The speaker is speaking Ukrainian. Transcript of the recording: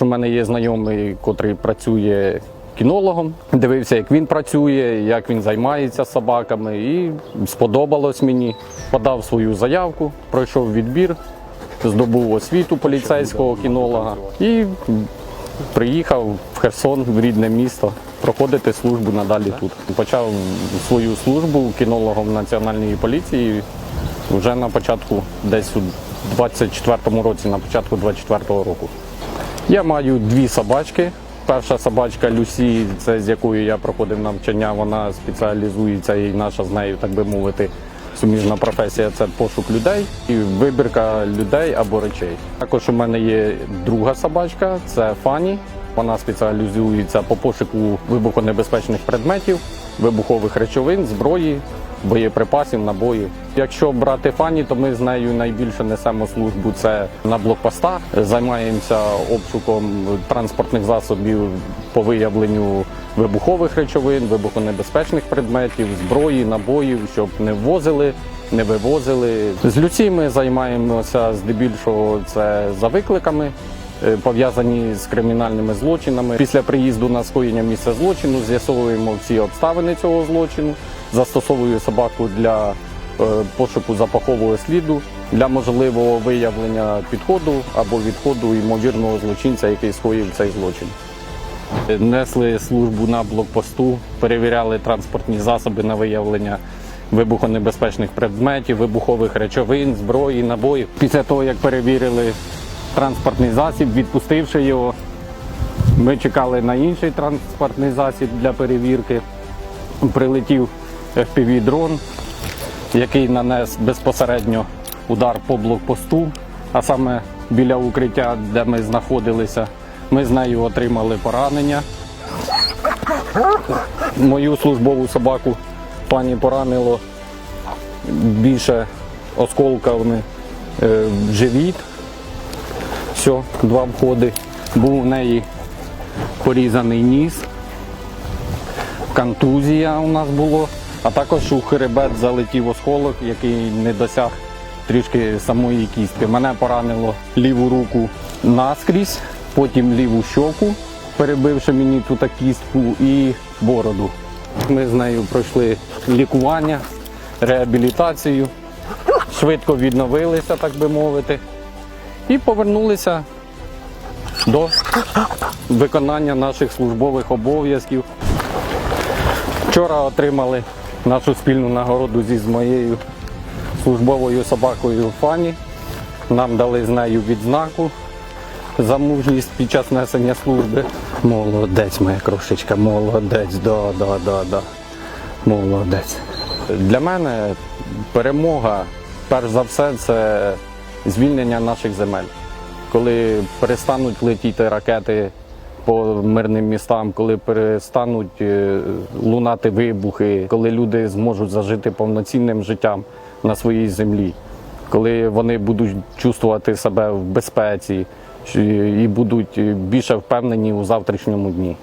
У мене є знайомий, котрий працює кінологом. Дивився, як він працює, як він займається собаками, і сподобалось мені. Подав свою заявку, пройшов відбір, здобув освіту поліцейського кінолога і приїхав в Херсон, в рідне місто, проходити службу надалі тут. Почав свою службу кінологом національної поліції вже на початку, десь у 24-му році, на початку 24-го року. Я маю дві собачки. Перша собачка Люсі, це з якою я проходив навчання, вона спеціалізується і наша з нею, так би мовити, суміжна професія це пошук людей і вибірка людей або речей. Також у мене є друга собачка, це Фані. Вона спеціалізується по пошуку вибухонебезпечних предметів, вибухових речовин, зброї, боєприпасів, набоїв. Якщо брати фані, то ми з нею найбільше несемо службу це на блокпостах. Займаємося обшуком транспортних засобів по виявленню вибухових речовин, вибухонебезпечних предметів, зброї, набоїв, щоб не ввозили. Не вивозили. З Люці ми займаємося здебільшого це за викликами, пов'язані з кримінальними злочинами. Після приїзду на скоєння місця злочину з'ясовуємо всі обставини цього злочину, застосовую собаку для е, пошуку запахового сліду, для можливого виявлення підходу або відходу ймовірного злочинця, який скоїв цей злочин. Е, Несли службу на блокпосту, перевіряли транспортні засоби на виявлення вибухонебезпечних предметів, вибухових речовин, зброї, набоїв. Після того, як перевірили транспортний засіб, відпустивши його, ми чекали на інший транспортний засіб для перевірки. Прилетів FPV-дрон, який нанес безпосередньо удар по блокпосту, а саме біля укриття, де ми знаходилися. Ми з нею отримали поранення. Мою службову собаку пані поранило більше осколками е, в живіт. Все, два входи. Був в неї порізаний ніс, контузія у нас було, а також у хребет залетів осколок, який не досяг трішки самої кістки. Мене поранило ліву руку наскрізь, потім ліву щоку, перебивши мені тут кістку і бороду. Ми з нею пройшли лікування, реабілітацію, швидко відновилися, так би мовити, і повернулися до виконання наших службових обов'язків. Вчора отримали нашу спільну нагороду зі з моєю службовою собакою Фані. Нам дали з нею відзнаку за мужність під час несення служби. Молодець, моя крошечка, молодець, да, да, да, да. Молодець. Для мене перемога, перш за все, це звільнення наших земель. Коли перестануть летіти ракети по мирним містам, коли перестануть е, лунати вибухи, коли люди зможуть зажити повноцінним життям на своїй землі, коли вони будуть чувствувати себе в безпеці і будуть більше впевнені у завтрашньому дні.